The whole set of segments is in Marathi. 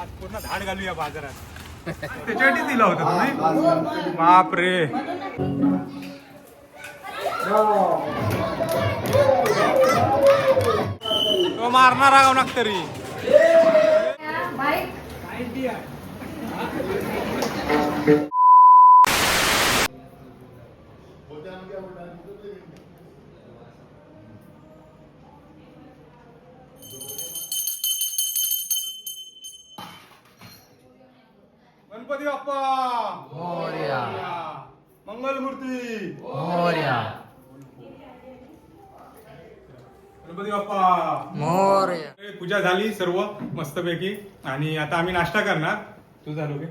आज पूर्ण झाड घालूया बाजारात. त्याच्यासाठी दिला होता तुम्ही? बाप रे तो मारणार गावनाक तरी. गणपती बाप्पा! मोर्या. मंगलमूर्ती! मोर्या. गणपती बाप्पा! मोर्या. पूजा झाली सर्व मस्तपैकी. आणि आता आम्ही नाश्ता करणार. तू झालो की?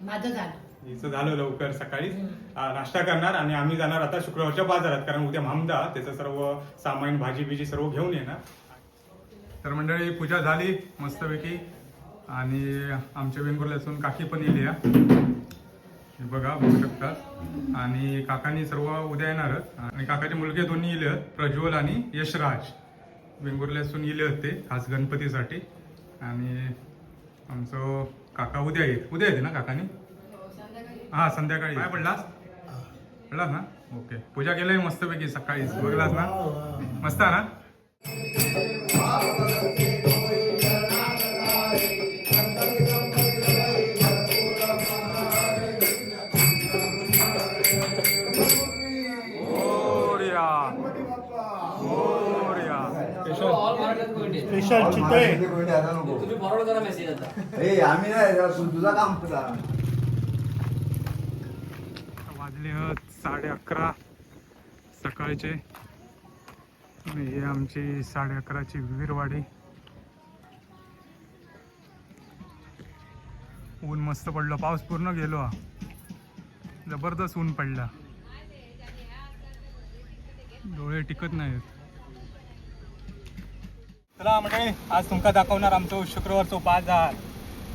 माझं झालं. हिचं झालं लवकर सकाळी नाश्ता करणार आणि आम्ही जाणार आता शुक्रवारच्या बाजारात कारण उद्या मामदा त्याचं सर्व सामान भाजी बिजी सर्व घेऊन येणार. तर मंडळी पूजा झाली मस्तपैकी. आणि आमच्या वेंगुर्ल्यातून काकी पण येली या. हे बघा बघू शकतात आणि काकांनी सर्व उद्या येणारच आणि काकाचे मुलगे दोन्ही येले आहेत प्रज्वल आणि यशराज. वेंगुर्ल्यातून येले होते खास गणपतीसाठी. आणि आमचं काका उद्या येत उद्या येते ना काकानी? हा संध्याकाळी. काय पडलास? पडलास ना? ओके. पूजा केली मस्तपैकी सकाळीच. बघलास ना? मस्त आहे ना? स्पेशल चितळे तुम्ही फॉरवर्ड करा मेसेज आता. ए आम्ही नाही जरा तू- तुझा काम तुला वाजले आहेत साडे अकरा सकाळचे. आणि हे आमची साडे अकराची विहीरवाडी. ऊन मस्त पडलं पाऊस पूर्ण गेलो. हा जबरदस्त ऊन पडला. डोळे टिकत नाहीत. चला मंडळी आज तुमका दाखवणार आमचं शुक्रवारचं बाजार.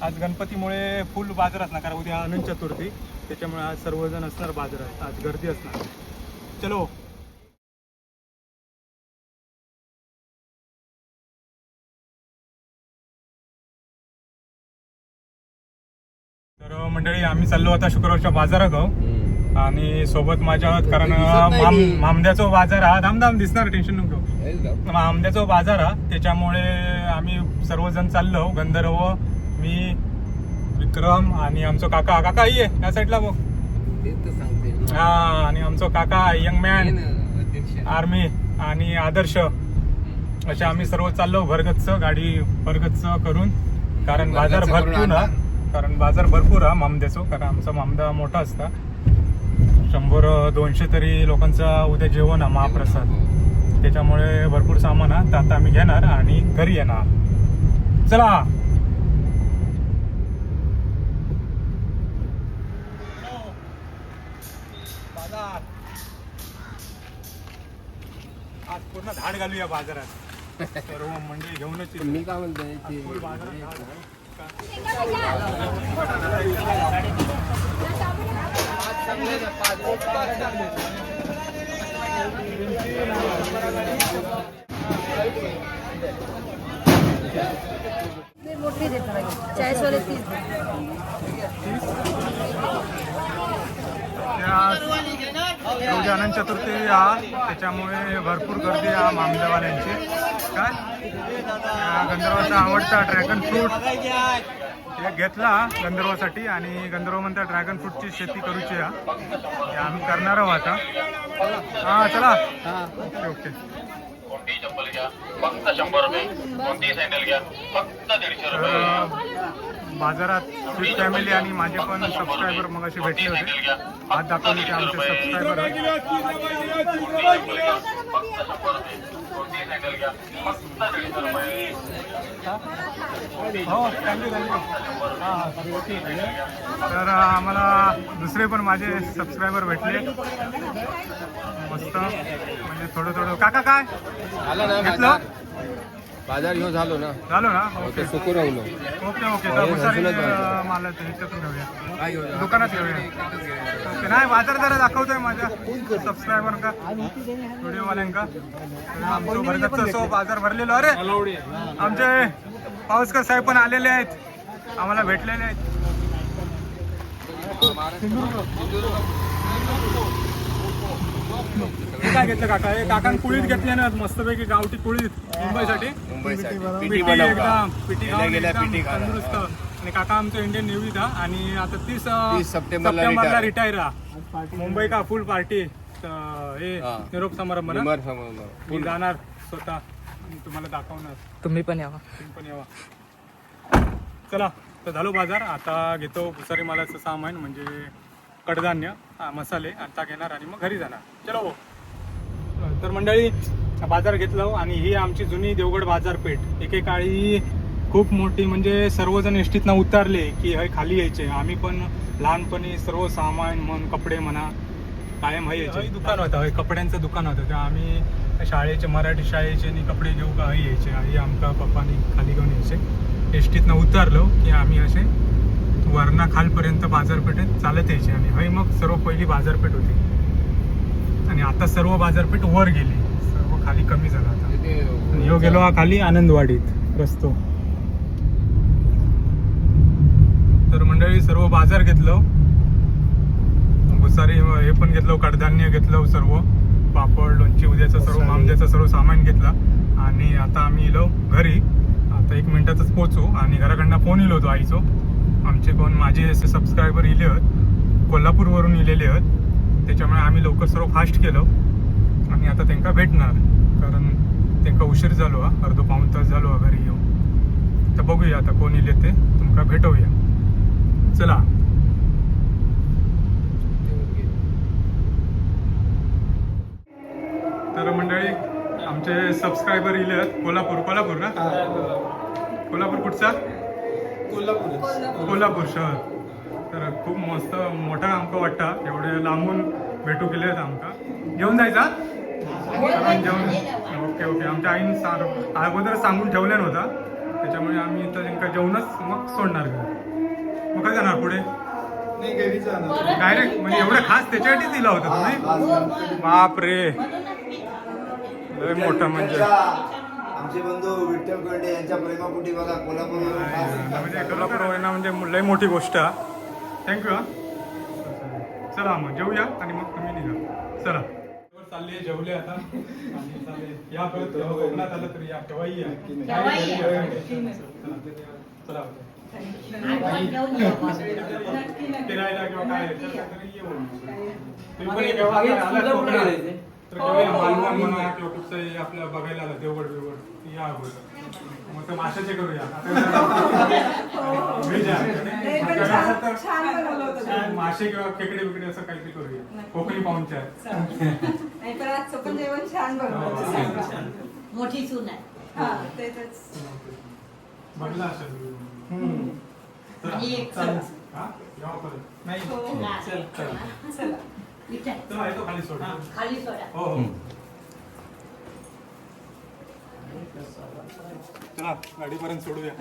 आज गणपतीमुळे फुल बाजार असणार कारण उद्या अनंत चतुर्थी. त्याच्यामुळे आज सर्वजण असणार बाजारात आज गर्दी असणार. चलो. तर मंडळी आम्ही चाललो आता शुक्रवारच्या बाजारात आहो आणि सोबत माझ्या कारण माम मामद्याचा बाजार हा धामधाम दिसणार टेन्शन नको. आमद्याचा बाजार हा. त्याच्यामुळे आम्ही सर्वजण चाललो. गंधर्व मी विक्रम आणि आमचं काका. काका ये या साईडला बघ. हा आणि आमचं काका यंग मॅन आर्मी आणि आदर्श. असे आम्ही सर्व चाललो भरगच्च गाडी भरगच्च करून. कारण बाजार भरपूर ना कारण बाजार भरपूर हा मामद्याचो कारण आमचा मामदा मोठा असता. शंभर दोनशे तरी लोकांचा उद्या जेवण हा महाप्रसाद. त्याच्यामुळे भरपूर सामान हा तर आता आम्ही घेणार आणि घरी येणार चला बाजार आज पूर्ण झाड घालूया बाजारात सर्व मंडळी घेऊनच येतो. मी काय म्हणतोय बाजारात. मोठी देतात चाळीसवाले तीस चतुर्थी हा त्याच्यामुळे भरपूर गर्दी हा मामदेवाल्यांची काय? गंधर्वाचा आवडता ड्रॅगन फ्रूट एक घेतला गंधर्वासाठी आणि गंधर्व म्हणता ड्रॅगन फ्रूटची शेती करूची हा हे आम्ही करणार आहोत आता. हा चला. Okay okay. कोणती चप्पल घ्या फक्त शंभर रुपये. कोणती सँडल घ्या फक्त दीडशे रुपये. बाजारात स्वीट फॅमिली आणि माझे पण सबस्क्रायबर मग असे भेटले होते. आज दाखवले की आमचे सबस्क्रायबर हो थँक्यू थँक्यू तर आम्हाला दुसरे पण माझे सबस्क्रायबर भेटले. मस्त. म्हणजे थोडं थोडं. काका काय? घेतलं? बाजार घेऊन झालो ना. झालो ना? ओके. सुकू राहिलो. Okay okay. तर हुशारी मला ह्याच्यातून घेऊया. दुकानात घेऊया. ओके नाही बाजार जरा दाखवतोय माझ्या. सबस्क्रायबर का? व्हिडिओवाल्यांका? आमचं सो बाजार भरलेलो. अरे आमचे पावसकर साहेब पण आलेले आहेत. आम्हाला भेटलेले आहेत. हे काय घेतलं काका? हे काकान कुळीत घेतले ना मस्तपैकी गावठी कुळीत मुंबईसाठी. मुंबईसाठी. पिटी पिटी बनवता एकदम पिटी गेल्या खाऊन गेल्या एकदम पिटी खाणार. तंदुरुस्त. आणि काका आमचं इंडियन नेव्हीत हा. आणि आता तीस 30 सप्टेंबरला सप्टेंबरला. रिटायर हा मुंबई का फुल पार्टी हे हा. निरोप समारंभ ना? निमर समोर. मी जाणार स्वतः. आणि तुम्हाला दाखवणार. तुम्ही पण यावा. तुम्ही पण यावा. चला तर झालो बाजार. आता घेतो भुसारी मालाचं सामान म्हणजे कडधान्य हा, मसाले आता घेणार आणि मग घरी जाणार. चलो तर मंडळी बाजार घेतलो आणि ही आमची जुनी देवगड बाजारपेठ. एकेकाळी खूप मोठी म्हणजे सर्वजण एसटीतनं उतरले की हे खाली यायचे. आम्ही पण लहानपणी सर्व सामान म्हण कपडे म्हणा कायम हे यायचे. दुकान होतं. हे कपड्यांचं दुकान होतं. तेव्हा आम्ही शाळेचे मराठी शाळेचे आणि कपडे घेऊ का हे यायचे. आई आमका पप्पानी खाली घेऊन यायचे. एसटीतनं उतरलो की आम्ही असे वरणा खालपर्यंत बाजारपेठेत चालत यायचे आणि हय मग सर्व पहिली बाजारपेठ होती. आणि आता सर्व बाजारपेठ वर गेली. सर्व खाली कमी झालं आता. आणि गेलो हा खाली आनंदवाडीत रस्तो. तर मंडळी सर्व बाजार घेतलं. भुसारी हे पण घेतलं कडधान्य घेतलं सर्व. पापड लोणची उद्याचं सर्व आमच्याचं सर्व सामान घेतलं. आणि आता आम्ही इलो घरी. आता एक मिनिटातच पोचू आणि घराकडनं फोन इलो होतो आईचो. आमचे कोण माझे असे सबस्क्रायबर इले आहेत. कोल्हापूरवरून इलेले आहेत. त्याच्यामुळे आम्ही लवकर सर्व फास्ट केलं. आणि आता त्यांना भेटणार. कारण त्यांना उशीर झालो हा. अर्धो पाऊण तास झालो हा घरी येऊन. तर बघूया आता कोण इले ते. तुमका भेटवूया. चला. तर मंडळी आमचे सबस्क्रायबर इले आहेत. कोल्हापूर कोल्हापूर ना? कोल्हापूर कुठचा? कोल्हापूर शहर. तर खूप मस्त मोठा आमका वाटता. एवढे लांबून भेटू आहेत आमका. घेऊन जायचा? जेवण ओके ओके. आमच्या आईने सांग अगोदर सांगून ठेवल्या नव्हता. त्याच्यामुळे आम्ही इथं त्यांना जेवणच मग सोडणार घरी. मग काय जाणार पुढे? डायरेक्ट म्हणजे एवढं खास त्याच्यासाठीच दिला होता तुम्ही? बाप रे लय मोठं म्हणजे. आमचे बंधू विठ्ठल कर्डे यांच्या प्रेमापोटी बघा कोल्हापूर म्हणजे कोल्हापूर ना म्हणजे लय मोठी गोष्ट. थँक्यू हा. चला मग जेवूया आणि मग तुम्ही निघा. चला. चालले जेवले आता. आणि चालले या परत कोकणात आलं तरी या केव्हाही या. चला. फिरायला किंवा काय तरी येऊ तुम्ही पण तर या मालवण म्हणा किंवा कुठचंही आपल्या बघायला आलं देवगड बिवगड या अगोदर मग ते माशाचे करूया. व्हेज आहे आमच्याकडे असं तर छान मासे किंवा खेकडे बिकडे असं काहीतरी करूया. कोकणी पाहुणच्या नाही पण आजचं पण जेवण छान बनवलं मोठी सून आहे. हा तेच बघला असेल चला, आणि एक चालेल. चला. हा? परत. नाही हो. चल, चल. खाली सोड. खाली सोडा. हो हो. चला गाडीपर्यंत सोडूया.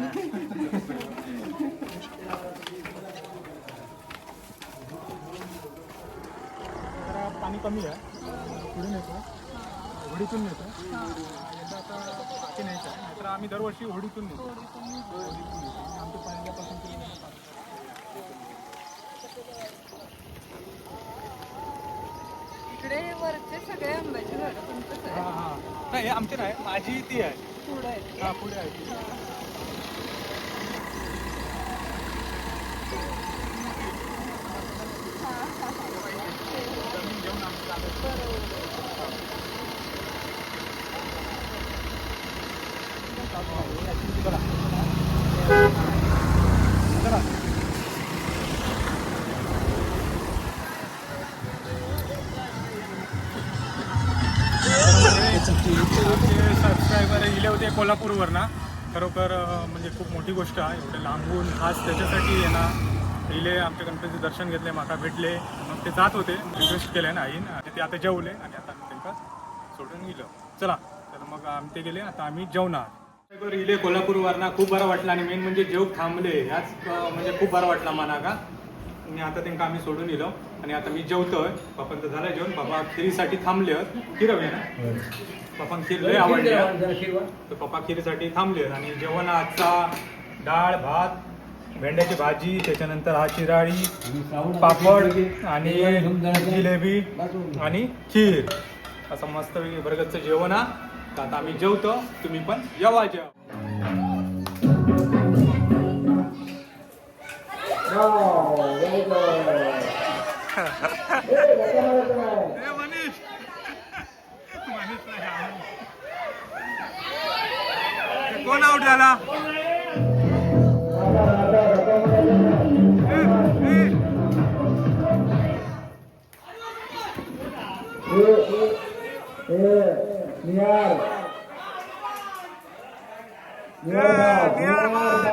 पाणी कमी आहे. पुढून येतो होडीतून येतो यंदा आता बाकी नाहीतर आम्ही दरवर्षी होडीतून येतो होडीतून येतो. आमचं पहिल्यापासून ते. इकडे वरचे सगळे आंब्याचे झाड हा हा. नाही आमची नाही माझी ती आहे. पुढं आहे हा पुढे आहे ती. सबस्क्रायबर इले होते कोल्हापूरवर ना खरोखर म्हणजे खूप मोठी गोष्ट आहे. एवढे लांबून खास त्याच्यासाठी येणार इले आमच्या गणपतीचे दर्शन घेतले माका भेटले. मग ते जात होते रिक्वेस्ट केले ना आईन. आणि ते आता जेवले आणि आता आम्ही त्यांना सोडून गेलो. चला तर मग आम्ही ते गेले आता आम्ही जेवणार. सबस्क्रायबर इले कोल्हापूरवर खूप बरं वाटलं आणि मेन म्हणजे जेव थांबले. ह्याच म्हणजे खूप बरं वाटलं मला का आणि आता त्यांना आम्ही सोडून दिलो. आणि आता मी जेवतोय. पप्पांचं झालं जेवण. पप्पा खिरीसाठी थांबले खीर हवी ना? पप्पा खीर लय आवडली. तर पप्पा खीरसाठी थांबले आणि जेवण आजचा डाळ भात भेंड्याची भाजी त्याच्यानंतर हा चिराळी पापड आणि जिलेबी आणि खीर. असं मस्त बरगतचं जेवण हा. तर आता आम्ही जेवतो. तुम्ही पण जेवा जेवा. ए, मनीष मनीष नाही आला. ए, कोण आउट झाला ए, ए. ए, निहार बाद.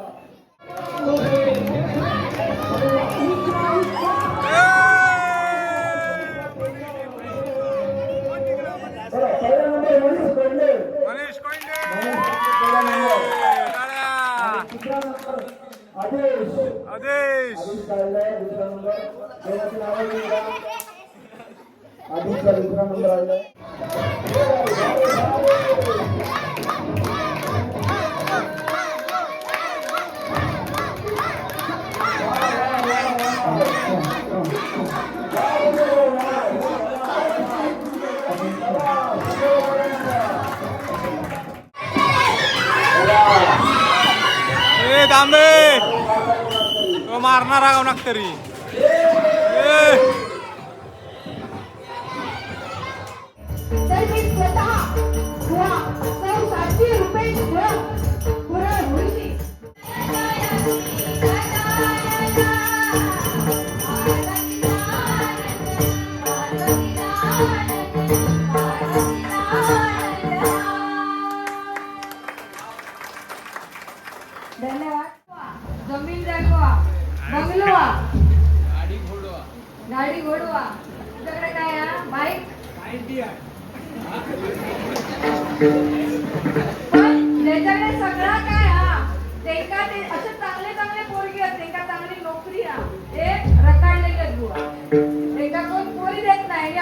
वेळा. मनीष कोइंडे आदेश ए तांबे तो मारणार गाव तरी रुपये धन्यवाद. जमीन दाखवा. बंगलवा गाडी घोडवा गाडी घोडवा. तुझ्याकडे काय बाईक? त्याच्याकडे सगळा काय हा तेका ते असे चांगले चांगले पोरगी आहेत. तेका चांगली नोकरी हा हे रकाडलेले बुवा. तेका कोण पोरी देत नाही. हे